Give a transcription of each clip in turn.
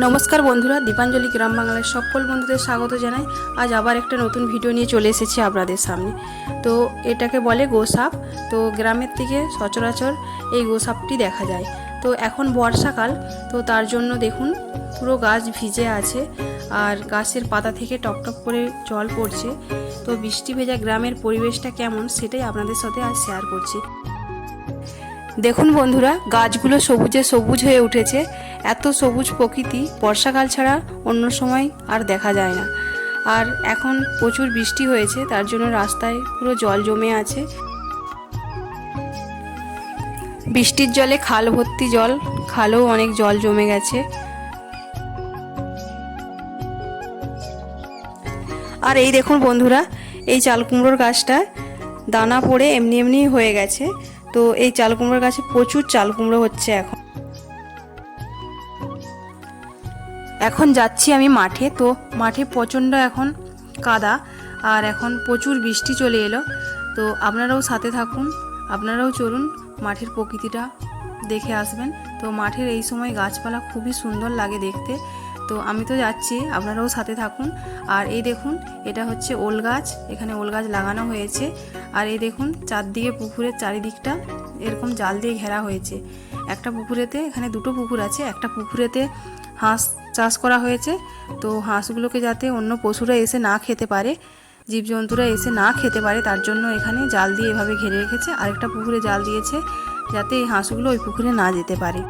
নমস্কার বন্ধুরা, দীপাঞ্জলি গ্রাম বাংলার সকল বন্ধুদের স্বাগত জানাই। আজ আবার একটা নতুন ভিডিও নিয়ে চলে এসেছি আপনাদের সামনে। তো এটাকে বলে গোসাপ। তো গ্রামের থেকে সচরাচর এই গোসাপটি দেখা যায়। তো এখন বর্ষাকাল, তো তার জন্য দেখুন, পুরো গাছ ভিজে আছে আর গাছের পাতা থেকে টপটপ করে জল পড়ছে। তো বৃষ্টি ভেজা গ্রামের পরিবেশটা কেমন সেটাই আপনাদের সাথে আজ শেয়ার করছি। দেখুন বন্ধুরা, গাছগুলো সবুজে সবুজ হয়ে উঠেছে। এত সবুজ প্রকৃতি, বর্ষাকাল ছাড়া অন্য সময় আর দেখা যায় না। আর এখন প্রচুর বৃষ্টি হয়েছে, তার জন্য রাস্তায় পুরো জল জমে আছে। বৃষ্টির জলে খাল ভর্তি জল, খালেও অনেক জল জমে গেছে। আর এই দেখুন বন্ধুরা, এই চাল কুমড়োর গাছটা দানা পড়ে এমনি এমনি হয়ে গেছে। তো এই চাল কুমড়োর গাছে প্রচুর চাল কুমড়ো হচ্ছে এখন। এখন যাচ্ছি আমি মাঠে, তো মাঠে প্রচণ্ড এখন কাদা আর এখন প্রচুর বৃষ্টি চলে এলো। তো আপনারাও সাথে থাকুন, আপনারাও চলুন মাঠের প্রকৃতিটা দেখে আসবেন। তো মাঠের এই সময় গাছপালা খুবই সুন্দর লাগে দেখতে। তো আমি তো যাচ্ছি, আপনারাও সাথে থাকুন। আর এই দেখুন, এটা হচ্ছে ওল গাছ, এখানে ওল গাছ লাগানো হয়েছে। আর এই দেখুন, চারদিকে পুকুরের চারিদিকটা এরকম জাল দিয়ে ঘেরা হয়েছে। একটা পুকুরেতে, এখানে দুটো পুকুর আছে, একটা পুকুরেতে হাঁস চাষ করা হয়েছে। তো হাঁসগুলোকে যাতে অন্য পশুরা এসে না খেতে পারে, জীবজন্তুরা এসে না খেতে পারে, তার জন্য এখানে জাল দিয়ে এভাবে ঘিরে রেখেছে। আরেকটা পুকুরে জাল দিয়েছে, যাতে এই হাঁসগুলো ওই পুকুরে না যেতে পারে।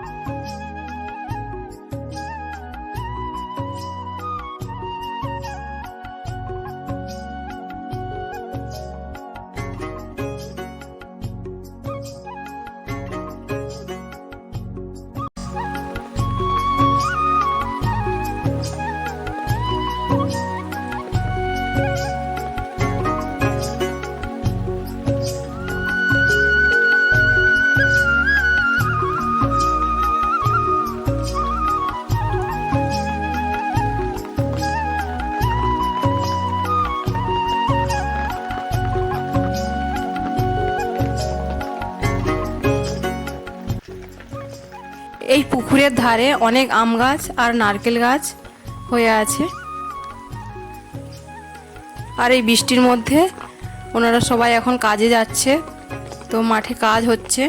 পুকুরের ধারে অনেক আম গাছ আর নারকেল গাছ হয়ে আছে। আর এই বৃষ্টির মধ্যে ওনারা সবাই এখন কাজে যাচ্ছে, তো মাঠে কাজ হচ্ছে।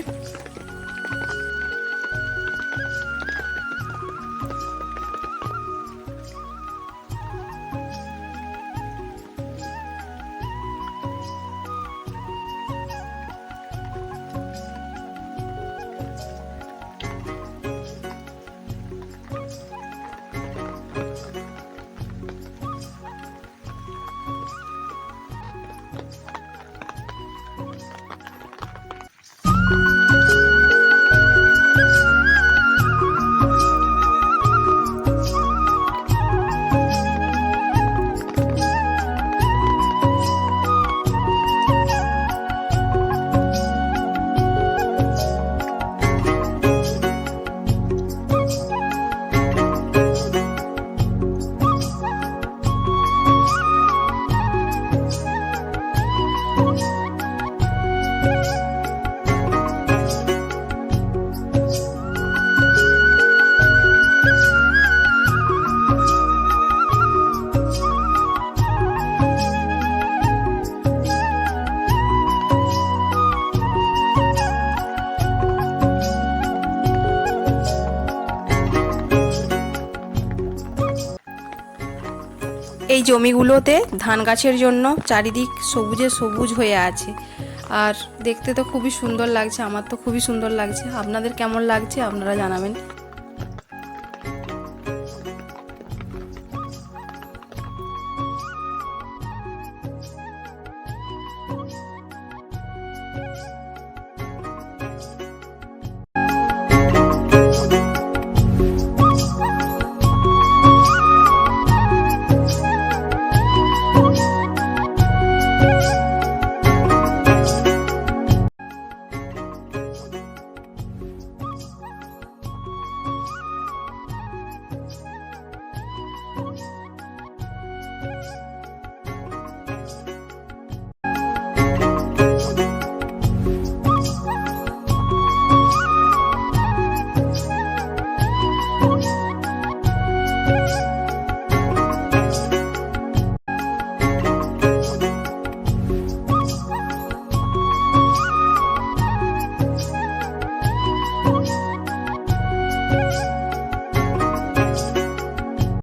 Música এই জমিগুলোতে ধান গাছের জন্য চারিদিক সবুজে সবুজ হয়ে আছে। আর দেখতে তো খুবই সুন্দর লাগছে, আমার তো খুবই সুন্দর লাগছে। আপনাদের কেমন লাগছে আপনারা জানাবেন।